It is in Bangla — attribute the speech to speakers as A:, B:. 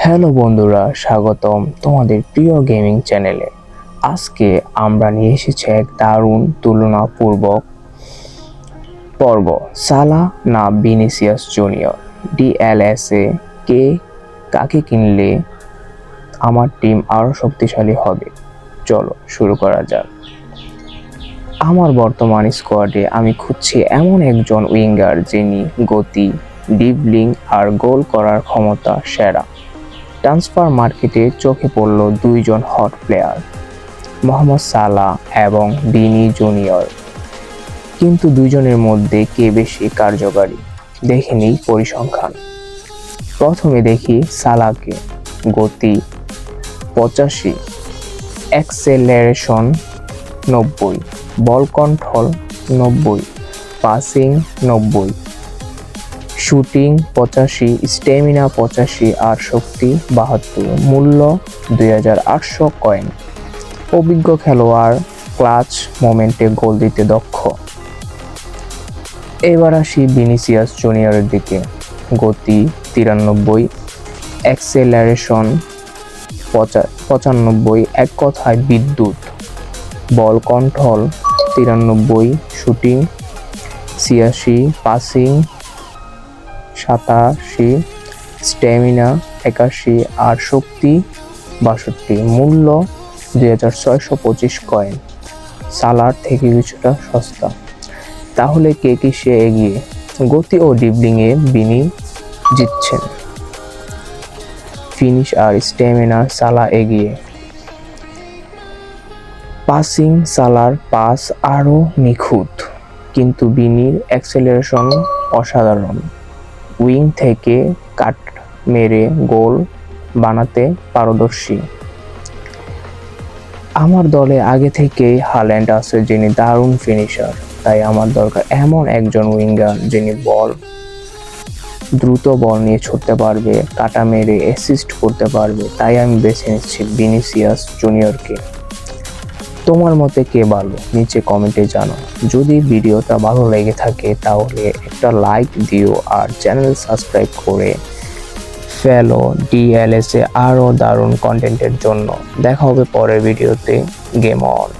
A: হ্যালো বন্ধুরা, স্বাগতম তোমাদের প্রিয় গেমিং চ্যানেলে আজকে আমরা নিয়ে এসেছি এক দারুণ তুলনাপূর্বক পর্ব। সালা না বিনিসিয়াস জুনিয়র ডিএলএসএ কে কাকে কিনলে আমার টিম আরও শক্তিশালী হবে? চলো শুরু করা যাক। আমার বর্তমান স্কোয়াডে আমি খুঁজছি এমন একজন উইঙ্গার যিনি গতি ডিবলিং আর গোল করার ক্ষমতা সেরা। ট্রান্সফার মার্কেটে চোখে পড়ল দুইজন হট প্লেয়ার মোহাম্মদ সালা এবং বিনি জুনিয়র কিন্তু দুইজনের মধ্যে কে বেশি কার্যকারী, দেখে নিই পরিসংখ্যান। প্রথমে দেখি সালাকে গতি পঁচাশি অ্যাক্সেলারেশন নব্বই, বল কন্ট্রোল নব্বই পাসিং নব্বই। শুটিং পঁচাশি স্টেমিনা পঁচাশি আর শক্তি বাহাত্তর। মূল্য দুই হাজার আটশো কয়েন অভিজ্ঞ খেলোয়াড় ক্লাচ মোমেন্টে গোল দিতে দক্ষ। এবার আসি ভিনিসিয়াস জুনিয়রের দিকে। গতি তিরানব্বই অ্যাক্সেলারেশন পঁচা, পঁচানব্বই, এক কথায় বিদ্যুৎ। বল কন্ট্রোল তিরানব্বই শুটিং ছিয়াশি পাসিং সাতাশি, স্ট্যামিনা একাশি আর শক্তি বাষট্টি। মূল্য দুই হাজার ছয়শো পঁচিশ কয়েন। সালার থেকে কিছুটা সস্তা। তাহলে কে কি সে এগিয়ে গতি ও ডিবলিংয়ে বিনি জিতছেন? ফিনিশ আর স্ট্যামিনা সালা এগিয়ে। পাসিং সালার পাস আরও নিখুঁত, কিন্তু বিনির অ্যাক্সেলারেশন অসাধারণ। উইং থেকে কাট মেরে গোল বানাতে পারদর্শী। আমার দলে আগে থেকেই হাল্যান্ড আছে যিনি দারুণ ফিনিশার তাই আমার দরকার এমন একজন উইঙ্গার যিনি বল, দ্রুত বল নিয়ে ছুটতে পারবে, কাটা মেরে অ্যাসিস্ট করতে পারবে, তাই আমি বেছে নিচ্ছি বিনিসিয়াস জুনিয়রকে তোমার মতে কে ভালো? নিচে কমেন্টে জানো যদি ভিডিওটা ভালো লেগে থাকে, তাহলে একটা লাইক দিও আর চ্যানেল সাবস্ক্রাইব করে ফেলো। ডিএলএসে আরও দারুণ কন্টেন্টের জন্য। দেখা হবে পরের ভিডিওতে গেম অন